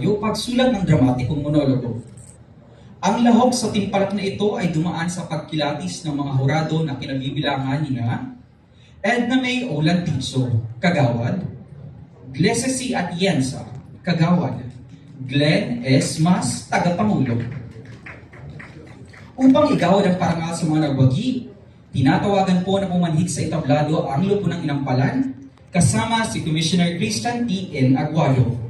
tayo pagsulat ng dramatikong monologo. Ang lahok sa timpalak na ito ay dumaan sa pagkilatis ng mga hurado na kinabibilangan ni na Edna May Olantizo, Kagawad, Glesesi Atienza, Kagawad, Glenn S. Mas, Tagapangulo. Upang igawad ang parangal sa mga nagwagi, tinatawagan po na pumanhig sa itablado ang lupo ng inampalan kasama si Commissioner Christian T. N. Aguado.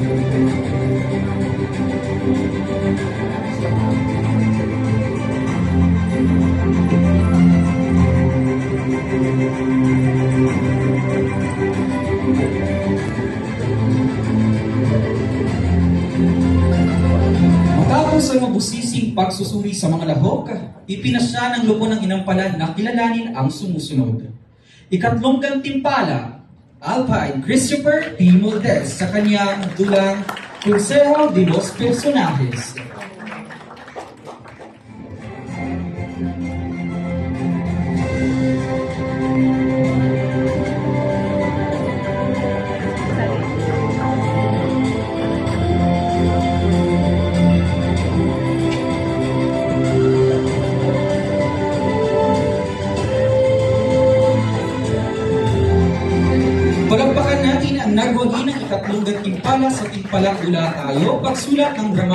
Matapos ang mabusising pagsusuri sa mga lahok, ipinasya ng lupo ng inampalan na kilalanin ang sumusunod. Ikatlong gantimpala, Alpine Christopher P. Moldes sa kanyang dulang Consejo de los Personajes. Nagwagi ng ikatlong gantimpala sa timpalang ula tayo. Pagsulat ng drama